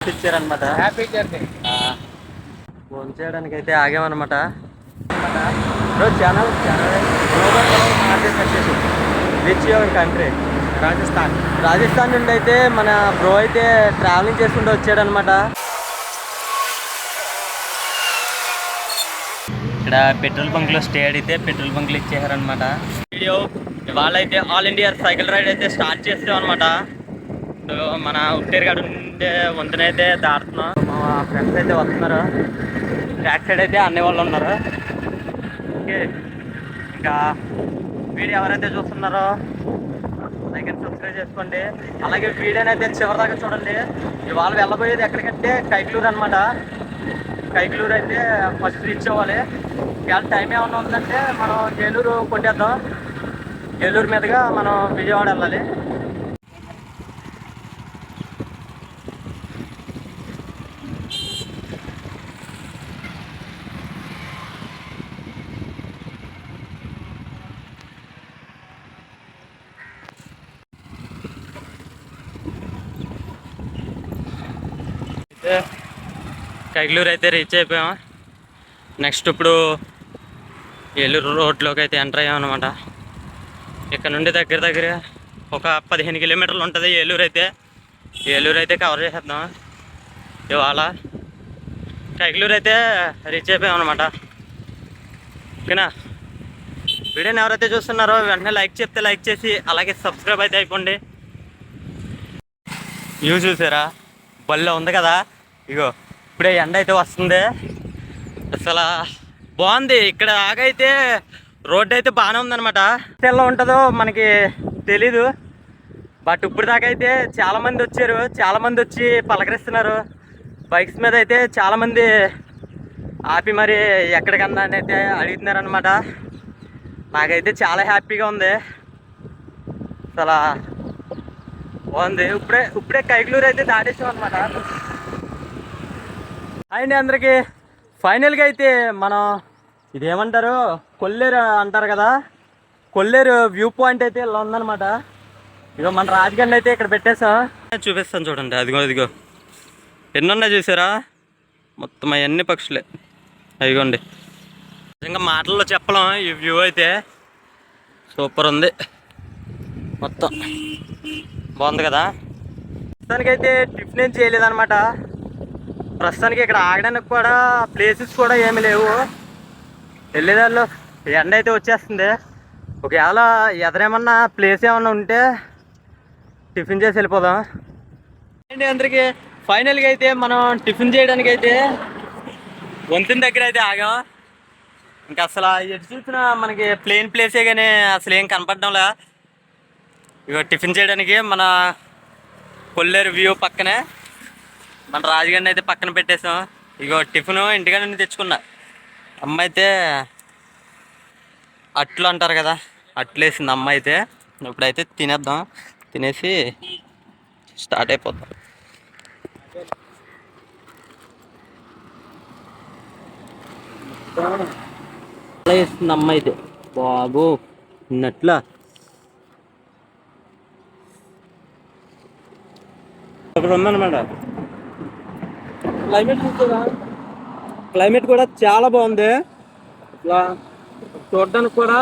ఇచ్చారనమాట happy journey phone చేయడానికి అయితే ఆగామన్నమాట రోజు ఛానల్ ఛానల్ వచ్చేసి యువర్ కంట్రీ రాజస్థాన్ రాజస్థాన్ నుండి అయితే మన బ్రో అయితే ట్రావెలింగ్ చేసుకుంటూ వచ్చాడనమాట ఇక్కడ పెట్రోల్ బంక్లో స్టే అడిగితే పెట్రోల్ బంక్లు ఇచ్చేసారనమాట వీడియో అయితే ఆల్ ఇండియా సైకిల్ రైడ్ అయితే స్టార్ట్ చేస్తాం అనమాట మన ఉట్టేరుగాడ ఉండే వంతెన అయితే దాటుతున్నాం మా ఫ్రెండ్స్ అయితే వస్తున్నారు. బ్యాక్ సైడ్ అయితే అన్ని వాళ్ళు ఉన్నారు. ఓకే. ఇంకా వీడియో ఎవరైతే చూస్తున్నారో లైక్ అండ్ సబ్స్క్రైబ్ చేసుకోండి. అలాగే వీడియోని అయితే చివరి దాకా చూడండి. ఇవాళ వెళ్ళబోయేది ఎక్కడికంటే కైకలూరు అనమాట కైకలూరు అయితే ఫస్ట్ రీచ్ అవ్వాలి. ఇవాళ టైం ఏమన్నా ఉందంటే మనం ఏలూరు కొట్టేద్దాం. ఏలూరు మీదుగా మనం విజయవాడ వెళ్ళాలి. అయితే అయితే రీచ్ అయిపోయాం నెక్స్ట్ ఇప్పుడు ఏలూరు రోడ్లోకి అయితే ఎంటర్ అయ్యామన్నమాట ఇక్కడ నుండి దగ్గర దగ్గర ఒక పదిహేను కిలోమీటర్లు ఉంటుంది ఏలూరు అయితే. ఏలూరు అయితే కవర్ చేసేద్దాం ఇవాళ కైకలూరు అయితే రీచ్ అయిపోయామన్నమాట అనమాట ఓకేనా? వీడియోని ఎవరైతే చూస్తున్నారో వెంటనే లైక్ చెప్తే లైక్ చేసి అలాగే సబ్స్క్రైబ్ అయితే అయిపోండి. వ్యూ చూసారా? బల్లో ఉంది కదా? ఇగో ఇప్పుడే ఎండ అయితే వస్తుంది. అసలు బాగుంది. ఇక్కడ ఆగైతే రోడ్డు అయితే బాగానే ఉందనమాట ఎలా ఉంటుందో మనకి తెలీదు. బట్ ఇప్పుడు దాకా అయితే చాలామంది వచ్చారు. చాలామంది వచ్చి పలకరిస్తున్నారు. బైక్స్ మీద అయితే చాలామంది ఆపి మరి ఎక్కడికన్నా అని అయితే అడుగుతున్నారు అనమాట నాకైతే చాలా హ్యాపీగా ఉంది. అసలు బాగుంది. ఇప్పుడే ఇప్పుడే కైకలూరు అయితే దాటేసాం అనమాట అండి అందరికి. ఫైనల్గా అయితే మనం ఇదేమంటారు? కొల్లేరు అంటారు కదా? కొల్లేరు వ్యూ పాయింట్ అయితే ఇలా ఉందనమాట ఇగో మన రాజగండ్ అయితే ఇక్కడ పెట్టేసా చూపిస్తాను చూడండి. అదిగో అదిగో ఎన్ని ఉన్నాయి చూసారా? మొత్తం అవన్నీ పక్షులే. అదిగోండి. నిజంగా మాటల్లో చెప్పలేం ఈ వ్యూ అయితే. సూపర్ ఉంది. మొత్తం. బాగుంది కదా? ప్రస్తుతానికైతే టిఫిన్ ఏం చేయలేదన్నమాట. ప్రస్తుతానికి ఇక్కడ ఆగడానికి కూడా ప్లేసెస్ కూడా ఏమి లేవు. వెళ్ళేదారిలో ఎండ అయితే వచ్చేస్తుంది. ఒకవేళ ఎదరేమన్నా ప్లేస్ ఏమన్నా ఉంటే టిఫిన్ చేసి వెళ్ళిపోదాం. ఏంటి అందరికీ? ఫైనల్గా అయితే మనం టిఫిన్ చేయడానికి అయితే వంతెన దగ్గర అయితే ఆగాం. ఇంకా అసలు ఎటు చూసినా మనకి ప్లేన్ ప్లేసే కానీ అసలు ఏం కనపడడంలా ఇగో టిఫిన్ చేయడానికి మన కొల్లేరు వ్యూ పక్కనే మన రాజగారిని అయితే పక్కన పెట్టేసాం. ఇగో టిఫిన్ ఇంటికాడ నుండి తెచ్చుకున్నా. అమ్మ అయితే అట్లు అంటారు కదా అట్లు వేసింది అమ్మ అయితే ఇప్పుడైతే తినేద్దాం. తినేసి స్టార్ట్ అయిపోతాం. అలా వేస్తుంది అమ్మ అయితే బాబు ఉన్నట్లా. అక్కడ ఉందన్నమాట. క్లైమేట్ క్లైమేట్ కూడా చాలా బాగుంది. ఇట్లా చూడడానికి కూడా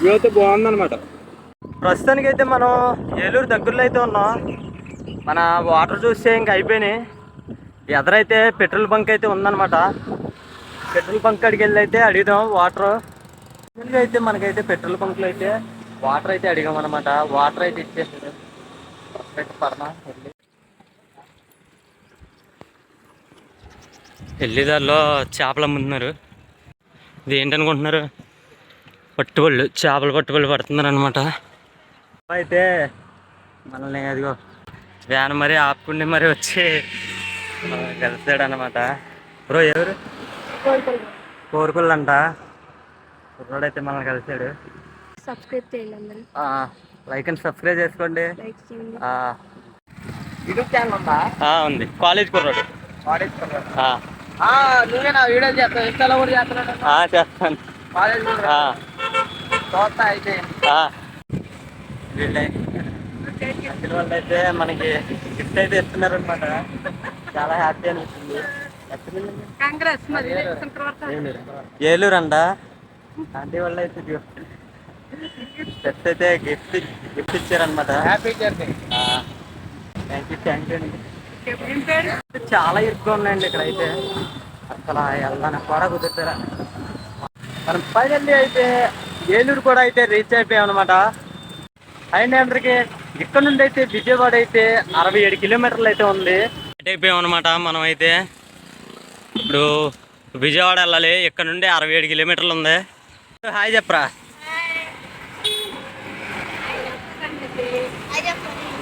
వ్యూ అయితే బాగుందన్నమాట. ప్రస్తుతానికి అయితే మనం ఏలూరు దగ్గరలో అయితే ఉన్నాం. మన వాటర్ చూస్తే ఇంకా అయిపోయినాయి. ఎదరైతే పెట్రోల్ బంక్ అయితే ఉందన్నమాట. పెట్రోల్ బంక్ అడిగి వెళ్ళి అయితే అడిగాం వాటర్ అయితే మనకైతే పెట్రోల్ బంక్లో అయితే వాటర్ అయితే అడిగాం అనమాట వాటర్ అయితే ఇచ్చేసారు. వెళ్ళేదారిలో చేపలు అమ్ముతున్నారు. ఇది ఏంటనుకుంటున్నారు పట్టుబళ్ళు చేపలు పట్టుబళ్ళు పడుతున్నారు అనమాట అయితే మనల్ని అదిగో వ్యాన్ మరి ఆపుకుండి మరి వచ్చి కలిసాడు అనమాట బ్రో ఎవరు? కోరుకుళ్ళు అంట. కుర్రాడైతే మనల్ని కలిసాడు సబ్స్క్రైబ్ చేయండి అందరూ. లైక్ అండ్ సబ్స్క్రైబ్ చేసుకోండి. యూట్యూబ్ ఛానల్ ఉందా? ఆ, ఉంది. కాలేజ్ కుర్రాడు కాలేజ్ ఆ, నువ్వే నా వీడియోలు చేస్తావు. ఇన్స్టాలో కూడా చేస్తున్నాను ఆ, చేస్తాను. కాలేజ్ ఆ, చూస్తా అయితే. వీళ్ళే. వాళ్ళైతే మనకి గిఫ్ట్ అయితే ఇస్తున్నారనమాట చాలా హ్యాపీ అనిపిస్తుంది. ఏలూరు అంట ఆంటీ వాళ్ళు అయితే గిఫ్ట్ అయితే గిఫ్ట్ గిఫ్ట్ ఇచ్చారనమాట happy journey thank you thank you అండి. చాలా ఎక్కువ ఉన్నాయండి ఇక్కడ అయితే అసలు వెళ్ళడానికి కూడా కుదురుతారా? మనం ఫైనల్లీ అయితే ఏలూరు కూడా అయితే రీచ్ అయిపోయాం అనమాట అండ్ అందరికి ఇక్కడ నుండి అయితే విజయవాడ అయితే అరవై ఏడు కిలోమీటర్లు అయితే ఉంది. అయిపోయాం అనమాట మనం అయితే ఇప్పుడు విజయవాడ వెళ్ళాలి. ఇక్కడ నుండి అరవై ఏడు కిలోమీటర్లు ఉంది. హాయ్ చెప్పరా?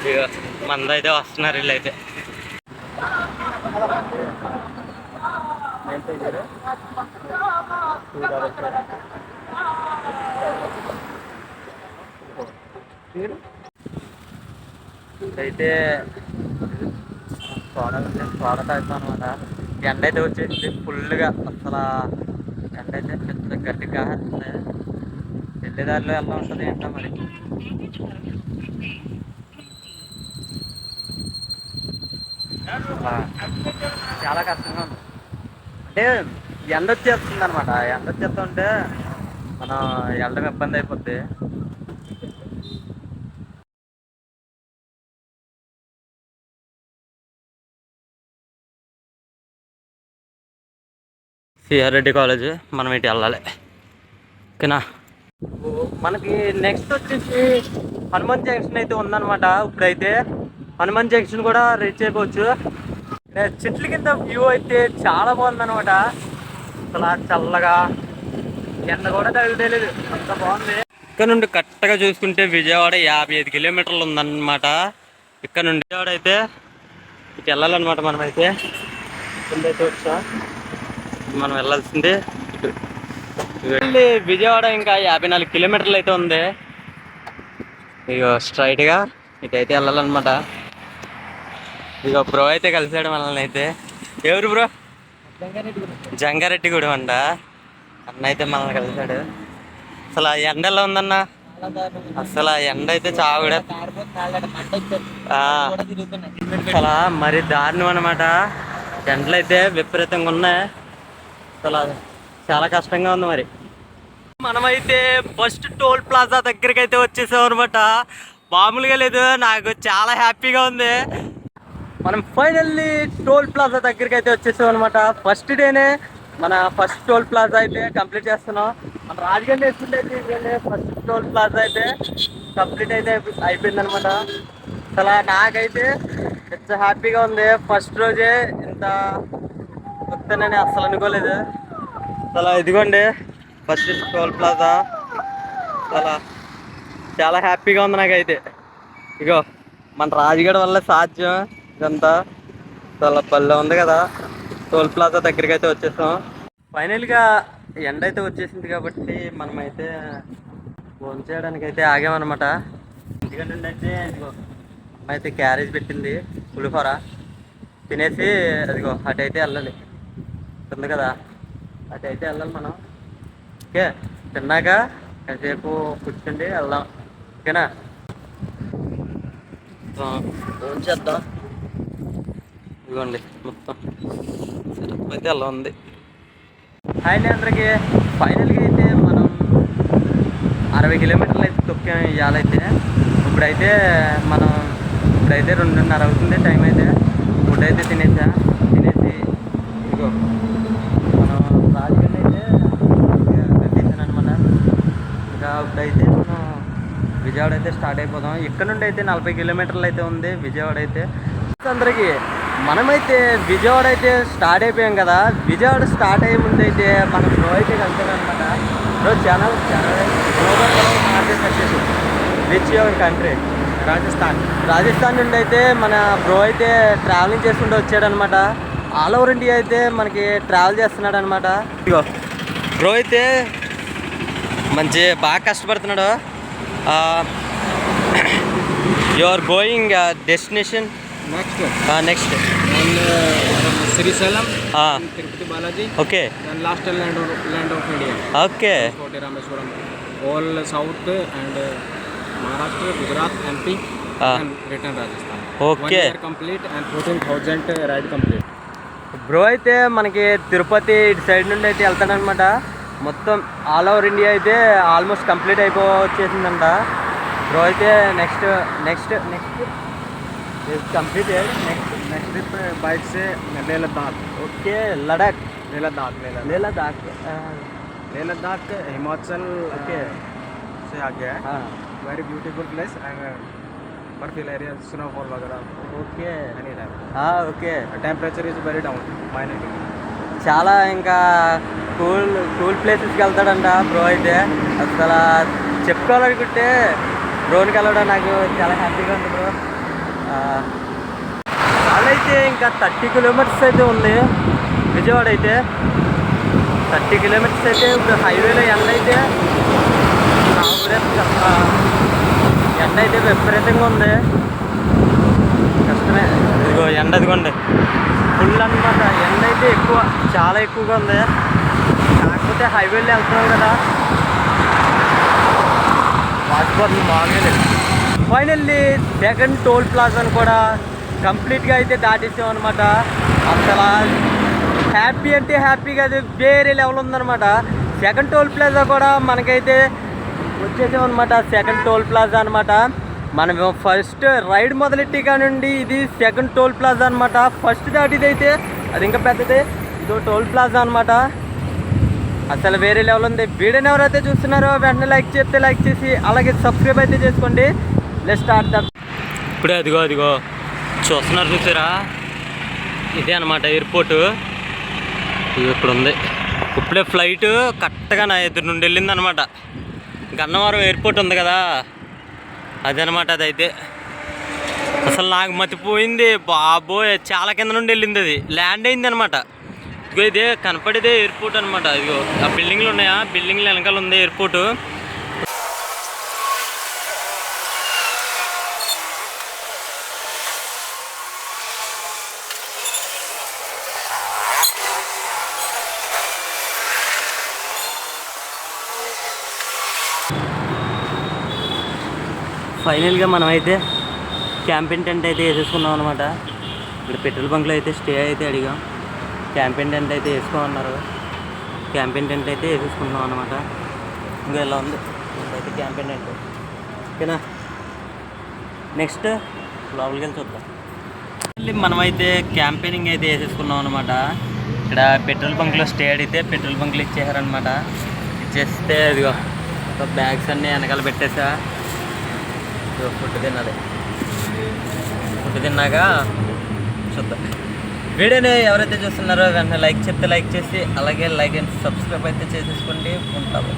ఇదిగో మందైతే వస్తున్నారు వీళ్ళైతే. అయితే అయితే సోడా సోడా తాగుతాం అనమాట ఎండ అయితే వచ్చేసింది ఫుల్గా అసలు ఎండ అయితే పెద్ద గట్టిగా కాస్తుంది వెళ్ళేదారిలో ఎలా ఉంటుంది ఏంటో మరి? అసలు చాలా కష్టంగా ఉంది. అంటే ఎండ వచ్చేస్తుంది అనమాట ఎండ వచ్చేస్తుంటే మనం వెళ్ళడం ఇబ్బంది అయిపోద్ది. సిఆర్ రెడ్డి కాలేజ్ మనం ఇటు వెళ్ళాలి. ఓకేనా? మనకి నెక్స్ట్ వచ్చేసి హనుమాన్ జంక్షన్ అయితే ఉందన్నమాట. ఇప్పుడైతే హనుమాన్ జంక్షన్ కూడా రీచ్ అయిపోవచ్చు. చెట్ల కింద వ్యూ అయితే చాలా బాగుందన్నమాట. అసలు చల్లగా ఎండ కూడా తగ్గలేదు అంత బాగుంది. ఇక్కడ నుండి కరెక్ట్గా చూసుకుంటే విజయవాడ యాభై ఐదు కిలోమీటర్లు ఉందన్నమాట. ఇక్కడ నుండి విజయవాడ అయితే ఇటు వెళ్ళాలన్నమాట మనమైతే. ఇక్కడైతే వచ్చా. మనం వెళ్ళాల్సింది ఇటు. వెళ్ళి విజయవాడ ఇంకా యాభై నాలుగు కిలోమీటర్లు అయితే ఉంది. ఇక స్ట్రైట్గా ఇటైతే వెళ్ళాలన్నమాట. ఇక బ్రో అయితే కలిసాడు మనల్ని అయితే. ఎవరు బ్రో? జంగారెడ్డిగూడెం అంట. అన్న అయితే మనల్ని కలిసాడు. అసలు ఆ ఎండ ఎలా ఉందన్న? అసలు ఆ ఎండ అయితే చావుడ అసలు మరి దారుణం అనమాట ఎండలు అయితే విపరీతంగా ఉన్నాయి. అసలు చాలా కష్టంగా ఉంది మరి. మనమైతే ఫస్ట్ టోల్ ప్లాజా దగ్గరికి అయితే వచ్చేసాం అనమాట మామూలుగా లేదు. నాకు చాలా హ్యాపీగా ఉంది. మనం ఫైనల్లీ టోల్ ప్లాజా దగ్గరికి అయితే వచ్చేసాం అనమాట ఫస్ట్ డేనే మన ఫస్ట్ టోల్ ప్లాజా అయితే కంప్లీట్ చేస్తున్నాం. మన రాజగండి వేసుకుంటే అయితే ఫస్ట్ టోల్ ప్లాజా అయితే కంప్లీట్ అయితే అయిపోయింది అనమాట అసలు నాకైతే ఎంత హ్యాపీగా ఉంది. ఫస్ట్ రోజే ఇంత వస్తానని అస్సలు అనుకోలేదు. అసలు ఇదిగోండి ఫస్ట్ టోల్ ప్లాజా. అలా చాలా హ్యాపీగా ఉంది నాకైతే. ఇగో మన రాజగడ వల్ల సాధ్యం. ఇదంతా చాలా పల్లె ఉంది కదా. టోల్ ప్లాజా దగ్గరికి అయితే వచ్చేసాం. ఫైనల్గా ఎండ అయితే వచ్చేసింది కాబట్టి మనమైతే ఫోన్ చేయడానికి అయితే ఆగామన్నమాట ఎందుకంటే అయితే ఇదిగో అయితే క్యారేజ్ పెట్టింది పులిహోర. తినేసి అదిగో అటైతే వెళ్ళాలి. ఉంది కదా. అటైతే వెళ్ళాలి మనం. ఓకే తిన్నాక కాసేపు కూర్చుండి వెళ్దాం. ఓకేనా? ఫోన్ చేద్దాం. ఇదిగోండి మొత్తం సెటప్ అయితే అలా ఉంది. హాయ్ అందరికి అందరికీ ఫైనల్గా అయితే మనం అరవై కిలోమీటర్లు అయితే తొక్కాం ఇవాళైతే ఇప్పుడైతే మనం ఇప్పుడైతే రెండున్నర అవుతుంది టైం అయితే. ఫుడ్ అయితే తినేసా. తినేసి ఇదిగో మనం రాజకీయ అయితే కట్టేసాను అనమాట ఇంకా ఇప్పుడైతే మనం విజయవాడ అయితే స్టార్ట్ అయిపోదాం. ఇక్కడ నుండి అయితే నలభై కిలోమీటర్లు అయితే ఉంది విజయవాడ అయితే. అందరికీ మనమైతే విజయవాడ అయితే స్టార్ట్ అయిపోయాం కదా. విజయవాడ స్టార్ట్ అయ్యే ముందు అయితే మన బ్రో అయితే కలిసాడనమాట bro channel which your country Rajasthan. Rajasthan నుండి అయితే మన బ్రో అయితే ట్రావెలింగ్ చేసుకుంటూ వచ్చాడనమాట ఆల్ ఓవర్ ఇండియా అయితే మనకి ట్రావెల్ చేస్తున్నాడు అనమాట ఇదిగో బ్రో అయితే మంచి బాగా కష్టపడుతున్నాడు. You are going destination next next Srisailam. Tirupati Balaji okay and last land land of India okay కోటి Rameswaram all south and Maharashtra Gujarat MP. And return Rajasthan okay year complete and 14,000 ride complete. Bro అయితే మనకి తిరుపతి ఇటు side నుండి అయితే వెళ్తాడనమాట మొత్తం all over India అయితే almost complete అయిపో వచ్చేసిందంట బ్రో అయితే next next next Completed next Next trip uh, bike से लेह लद्दाख ఓకే లడాక్ लेह लद्दाख लेह लद्दाख లేలా దాక్ लेह लद्दाख हिमाचल Okay. से आ गया है very beautiful place and बर्फील area snowfall वगैरह okay any time okay temperature is very down minus degree చాలా ఇంకా కూల్ కూల్ ప్లేసెస్కి వెళ్తాడంట బ్రో అయితే అసలు చెప్పుకోవాలనుకుంటే డ్రోన్కి వెళ్ళడం నాకు చాలా హ్యాపీగా ఉంది బ్రో చాలా అయితే ఇంకా థర్టీ కిలోమీటర్స్ అయితే ఉంది. విజయవాడ అయితే. థర్టీ కిలోమీటర్స్ అయితే ఇప్పుడు హైవేలో ఎండ అయితే ఎండ అయితే విపరీతంగా ఉంది. కష్టమే. ఇదిగో ఎండ అదిగోండి. ఫుల్ అనమాట ఎండ అయితే ఎక్కువ చాలా ఎక్కువగా ఉంది. కాకపోతే హైవేలో వెళ్తున్నాం కదా. వాచిపోతుంది మామూలుగా లేదు ఫైనల్లీ సెకండ్ టోల్ ప్లాజాను కూడా కంప్లీట్గా అయితే దాటేసాం అనమాట అసలు హ్యాపీ అంటే హ్యాపీగా అది వేరే లెవెల్ ఉందనమాట సెకండ్ టోల్ ప్లాజా కూడా మనకైతే వచ్చేసాం అనమాట సెకండ్ టోల్ ప్లాజా అనమాట మనం ఫస్ట్ రైడ్ మొదలెట్టి కానివ్వండి ఇది సెకండ్ టోల్ ప్లాజా అనమాట ఫస్ట్ దాటిది అయితే అది ఇంకా పెద్దది ఇదో టోల్ ప్లాజా అనమాట అసలు వేరే లెవెల్ ఉంది. వీడియోని ఎవరైతే చూస్తున్నారో వెంటనే లైక్ చేస్తే లైక్ చేసి అలాగే సబ్స్క్రైబ్ అయితే చేసుకోండి. స్టార్ట్ ద ఇప్పుడే అదిగో అదిగో. చూస్తున్నారు చూసారా? ఇదే అనమాట ఎయిర్పోర్ట్ ఇప్పుడు ఉంది ఇప్పుడే ఫ్లైట్ కరెక్ట్గా నా ఎదురు నుండి వెళ్ళింది అనమాట గన్నవరం ఎయిర్పోర్ట్ ఉంది కదా. అదనమాట అదైతే. అసలు నాకు మతిపోయింది. బాబోయ్ చాలా కింద నుండి వెళ్ళింది అది. ల్యాండ్ అయింది అనమాట ఇదిగో ఇదే కనపడేదే ఎయిర్పోర్ట్ అనమాట ఇదిగో ఆ బిల్డింగ్లు ఉన్నాయా? బిల్డింగ్లు వెనకాల ఉంది ఎయిర్పోర్ట్ ఫైనల్గా మనమైతే క్యాంపింగ్ టెంట్ అయితే వేసేసుకున్నాం అనమాట ఇక్కడ పెట్రోల్ బంక్లో అయితే స్టే అయితే అడిగాం. క్యాంపింగ్ టెంట్ అయితే వేసుకోమన్నారు. క్యాంపింగ్ టెంట్ అయితే వేసేసుకున్నాం అనమాట ఇంకా ఇలా ఉంది? అయితే క్యాంపింగ్ టెంట్. ఓకేనా? నెక్స్ట్ లోపలికి వెళ్ళి చూద్దాం. మళ్ళీ మనమైతే క్యాంపెయినింగ్ అయితే వేసేసుకున్నాం అనమాట ఇక్కడ పెట్రోల్ బంక్లో స్టే అడిగితే పెట్రోల్ బంక్లో ఇచ్చేసారనమాట ఇచ్చేస్తే ఇదిగో బ్యాగ్స్ అన్నీ వెనకాల పెట్టేసా. ఫుడ్ తిన్నది ఫుడ్ తిన్నాక చూద్దాం. వీడియోని ఎవరైతే చూస్తున్నారో వెంటనే లైక్ చెప్తే లైక్ చేసి అలాగే లైక్ అండ్ సబ్స్క్రైబ్ అయితే చేసేసుకోండి. ఉంటాము